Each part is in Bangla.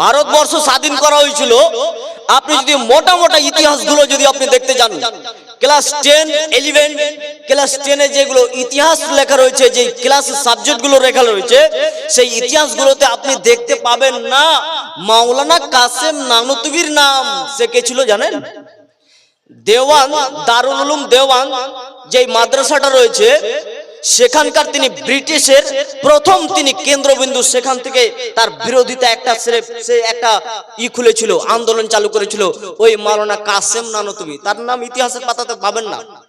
ভারতবর্ষ স্বাধীন করা হয়েছিল। আপনি যদি মোটা মোটা ইতিহাসগুলো যদি আপনি দেখতে যান, ক্লাস টেন ইলেভেন ক্লাস টেনে যেগুলো ইতিহাস লেখা রয়েছে, যে ক্লাস সাবজেক্টগুলো লেখা রয়েছে, সেই ইতিহাসগুলোতে আপনি দেখতে পাবেন না, মাওলানা কাসেম নানুতুবির নাম। সে কে ছিল জানেন? দেওয়ান, দারুল উলুম দেওয়ান যে মাদ্রাসাটা রয়েছে সেখানকার তিনি ব্রিটিশের প্রথম তিনি কেন্দ্রবিন্দু, সেখান থেকে তার বিরোধিতা একটা সে- একটা ই খুলেছিল, আন্দোলন চালু করেছিল, ওই মারোনা কাসেম নানতুবি। তার নাম ইতিহাসের পাতাতে পাবেন না।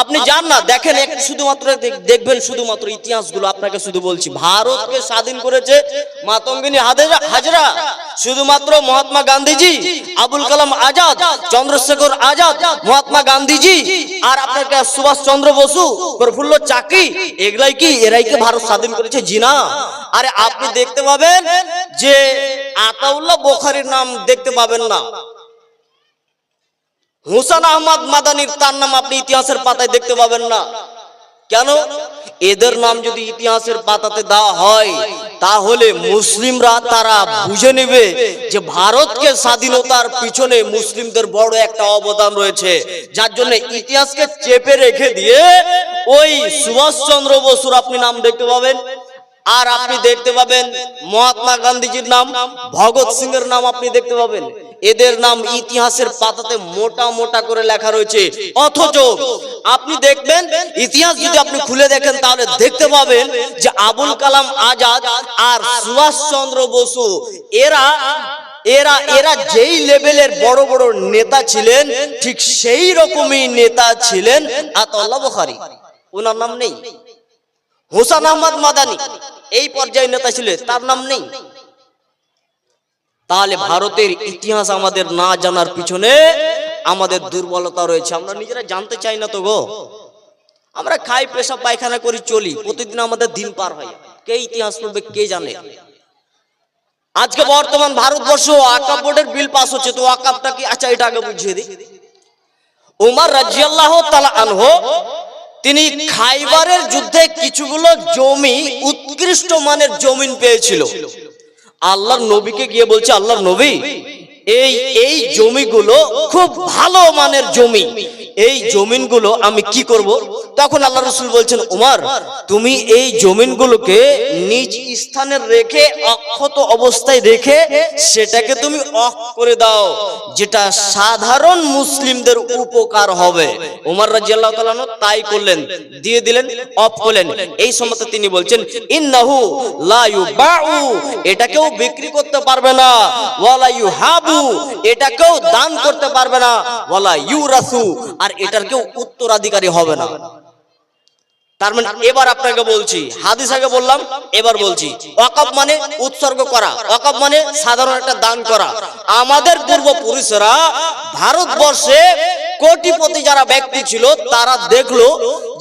আপনি যান না, দেখেন একটু শুধুমাত্র দেখবেন শুধুমাত্র ইতিহাসগুলো আপনাকে শুধু বলছি। ভারতকে স্বাধীন করেছে মাতঙ্গিনী হাজরা, শুধুমাত্র মহাত্মা গান্ধীজি, আবুল কালাম আজাদ, চন্দ্রশেখর আজাদ, মহাত্মা গান্ধীজি, আর আপনাকে সুভাষ চন্দ্র বসু, প্রফুল্ল চাকি, এগুলাই কি? এরাই কি ভারত স্বাধীন করেছে? জিনা আরে আপনি দেখতে পাবেন যে আতাউল্লাহ বোখারির নাম দেখতে পাবেন না। হুসান আহমদ মাদানির তার নাম আপনি ইতিহাসের পাতায় দেখতে পাবেন না। কেন? এদের নাম যদি ইতিহাসের পাতাতে দেওয়া হয়, তাহলে মুসলিমরা তারা বুঝে নেবে যে ভারতকে স্বাধীনতার পিছনে মুসলিমদের বড় একটা অবদান রয়েছে। যার জন্য ইতিহাসকে চেপে রেখে দিয়ে ওই সুভাষচন্দ্র বসুর আপনি নাম দেখতে পাবেন। আর আপনি দেখতে পাবেন মহাত্মা গান্ধীজির নাম, ভগৎ সিং এর নাম আপনি দেখতে পাবেন। এদের নাম ইতিহাসের পাতাতে মোটা মোটা করে লেখা রয়েছে। অথচ আপনি দেখবেন, ইতিহাস যদি আপনি খুলে দেখেন, তাহলে দেখতে পাবেন যে আবুল কালাম আজাদ আর সুভাষ চন্দ্র বসু, এরা এরা এরা যেই লেভেলের বড় বড় নেতা ছিলেন, ঠিক সেই রকমই নেতা ছিলেন আতাউল্লাহ বুখারী। ওনার নাম নেই। হোসেন আহমদ মাদানি। এই পর্যায়ে নেতা ছিলেন তার নাম নেই। তাহলে ভারতের ইতিহাস আমাদের না জানার পিছনে আমাদের দুর্বলতা রয়েছে। আমরা নিজেরা জানতে চাই না তো গো। আমরা খাই পেশা পায়খানা করি, চলি। প্রতিদিন আমাদের দিন পার হয়। কে ইতিহাস পড়বে, কে জানে? আজকে বর্তমান ভারতবর্ষ আকাব বোর্ডের বিল পাস হচ্ছে, তো আকাবটা কি? আচ্ছা এটা আগে বুঝিয়ে দিই। উমার রাজিয়াল্লাহ তালা আনহো তিনি খাইবারের যুদ্ধে কিছুগুলো জমি, উৎকৃষ্ট মানের জমিন পেয়েছিল। আল্লাহর নবীকে গিয়ে বলছে, আল্লাহর নবী এই এই জমিগুলো খুব ভালো মানের জমি। এই জমিনগুলো আমি কি করব? তখন আল্লাহ রসুল বলছেন, উমার, তুমি এই জমিনগুলোকে নিজ স্থানে রেখে অক্ষত অবস্থায় রেখে সেটাকে তুমি অফ করে দাও, যেটা সাধারণ মুসলিমদের উপকার হবে। উমার রাজিয়াল্লাহ তাআলা তাই করলেন, দিয়ে দিলেন অফ করলেন। এই সময় তিনি বলছেন, ইন্নাহু লা ইউবাউ, এটাকেও বিক্রি করতে পারবে না। ইউহাবু এটাকেও দান করতে পারবে না। আর এটার কেউ উত্তরাধিকারী হবে না। তার মানে এবার আপনাকে বলছি, হাদিস আগে বললাম, এবার বলছি। অকপ মানে উৎসর্গ করা অকপ মানে সাধারণ একটা দান করা। আমাদের পূর্বপুরুষেরা ভারতবর্ষে কোটিপতি যারা ব্যক্তি ছিল, তারা দেখল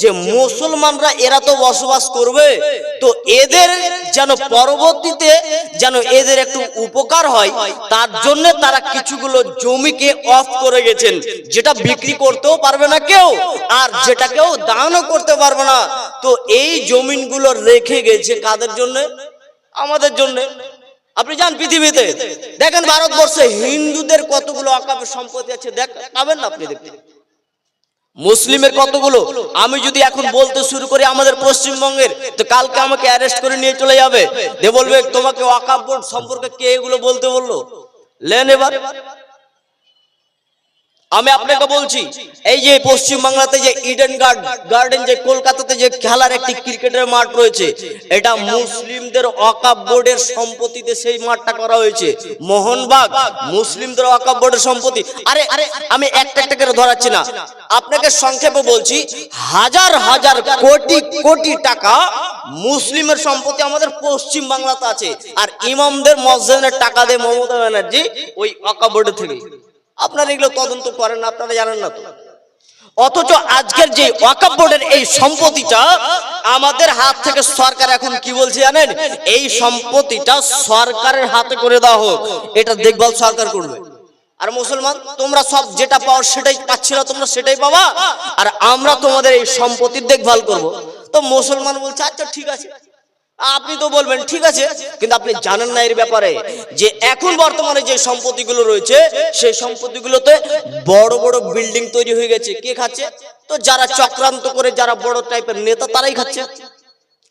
যে মুসলমানরা এরা তো বসবাস করবে। তো এদের যেন পরবর্তীতে যেন এদের একটু উপকার হয়, তার জন্য তারা কিছুগুলো জমিকে অফ করে গেছেন, যেটা বিক্রি করতেও পারবে না কেউ আর যেটা কেউ দানও করতে পারবে না। তো এই জমিনগুলো রেখে গেছে কাদের জন্য? আমাদের জন্য। আপনি যান পৃথিবীতে। দেখেন ভারতবর্ষে হিন্দুদের কতগুলো অকাপের সম্পত্তি আছে, দেখ, পাবেন না আপনি দেখতে। মুসলিমের কতগুলো? আমি যদি এখন বলতে শুরু করি আমাদের পশ্চিমবঙ্গের, তো কালকে আমাকে অ্যারেস্ট করে নিয়ে চলে যাবে। দে বলবে, তোমাকে ওয়াকাব বোর্ড সম্পর্কে কে এগুলো বলতে বলল? লেন এবার। আমি আপনাকে বলছি, এই যে পশ্চিম বাংলাতে যে ইডেন গার্ডেন যে কলকাতাতে যে খেলার একটি ক্রিকেটের মাঠ রয়েছে, এটা মুসলিমদের অকাপ বোর্ডের সম্পত্তিতে সেই মাঠটা করা হয়েছে। মোহনবাগ, মুসলিমদের অকাপ বোর্ডের সম্পত্তি। আরে আরে, আমি একটা একটা করে ধরাচ্ছি না। আপনাকে সংক্ষেপে বলছি, হাজার হাজার কোটি কোটি টাকা মুসলিমের সম্পত্তি আমাদের পশ্চিম বাংলাতে আছে। আর ইমামদের মসজিদের টাকা দেয় মমতা ব্যানার্জি ওই অকাপ বোর্ডের থেকে। আপনারা এগুলো তদন্ত করেন আপনারা জানেন না তো। অথচ আজকের যে ওয়াকাব বোর্ডের এই সম্পত্তিটা আমাদের হাত থেকে সরকার এখন কি বলছে জানেন? এই সম্পত্তিটা সরকারের হাতে করে দেওয়া হোক, এটা দেখভাল সরকার করবে। আর মুসলমান, তোমরা সব যেটা পাও সেটাই পাচ্ছিল, তোমরা সেটাই পাবা, আর আমরা তোমাদের এই সম্পত্তির দেখভাল করব। তো মুসলমান বলছে আচ্ছা ঠিক আছে। আপনি তো বলবেন, ঠিক আছে। কিন্তু আপনি জানেন না এর ব্যাপারে যে এখন বর্তমানে যে সম্পত্তিগুলো রয়েছে, সেই সম্পত্তিগুলোতে বড় বড় বিল্ডিং তৈরি হয়ে গেছে। কে খাচ্ছে? তো যারা চক্রান্ত করে, যারা বড় টাইপের নেতা, তারাই খাচ্ছে।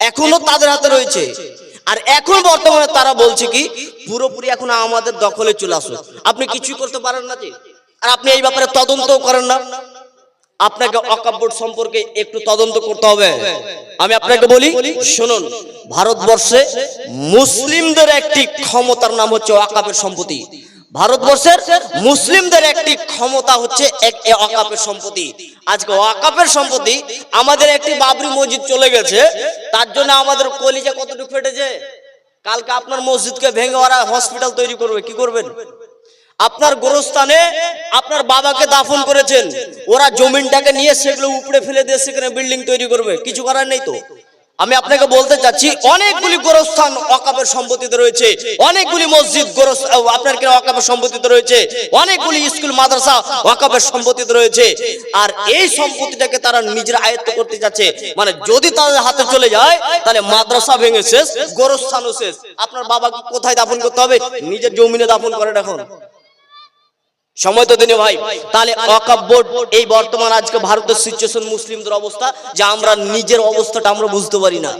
এখনও তাদের হাতে রয়েছে। আর এখন বর্তমানে তারা বলছে কি, পুরোপুরি এখন আমাদের দখলে চলে আসুন। আপনি কিছুই করতে পারেন না যে। আর আপনি এই ব্যাপারে তদন্ত করেন না। আপনাকে অকাপ বোর্ড সম্পর্কে একটু তদন্ত করতে হবে। আমি আপনাকে বলি শুনুন ভারতবর্ষে মুসলিমদের একটি ক্ষমতার নাম হচ্ছে অকাপের সম্পত্তি। ভারতবর্ষের মুসলিমদের একটি ক্ষমতা হচ্ছে এক অকাপের সম্পত্তি। আজকে অকাপের সম্পত্তি আমাদের একটি বাবরি মসজিদ চলে গেছে। তার জন্য আমাদের কলিজা কতটুকু ফেটেছে? কালকে আপনার মসজিদকে ভেঙে ওরা হসপিটাল তৈরি করবে। কি করবেন? আপনার গোরস্থানে আপনার বাবাকে দাফন করেছেন। ওরা জমিনটাকে নিয়ে সেগুলো উপড়ে ফেলে দিয়ে সেখানে বিল্ডিং তৈরি করবে। কিছু করার নেই তো। আমি আপনাকে বলতে চাচ্ছি, অনেকগুলি গোরস্থান অকাপের সম্পত্তিতে রয়েছে। অনেকগুলি মসজিদ আপনার কি অকাপের সম্পত্তিতে রয়েছে? অনেকগুলি স্কুল, মাদ্রাসা অকাপের সম্পত্তিতে রয়েছে। আর এই সম্পত্তিটাকে তারা নিজের আয়ত্ত করতে যাচ্ছে মানে যদি তাদের হাতে চলে যায়, তাহলে মাদ্রাসা ভেঙে শেষ, গোরস্থানও শেষ। আপনার বাবাকে কোথায় দাফন করতে হবে? নিজের জমিনে দাফন করেন এখন। সময় তো দিনে ভাই, তাহলে অকাব্যট এই বর্তমান আজকে ভারতের সিচুয়েশন মুসলিমদের অবস্থা, যে আমরা নিজের অবস্থাটা আমরা বুঝতে পারি না।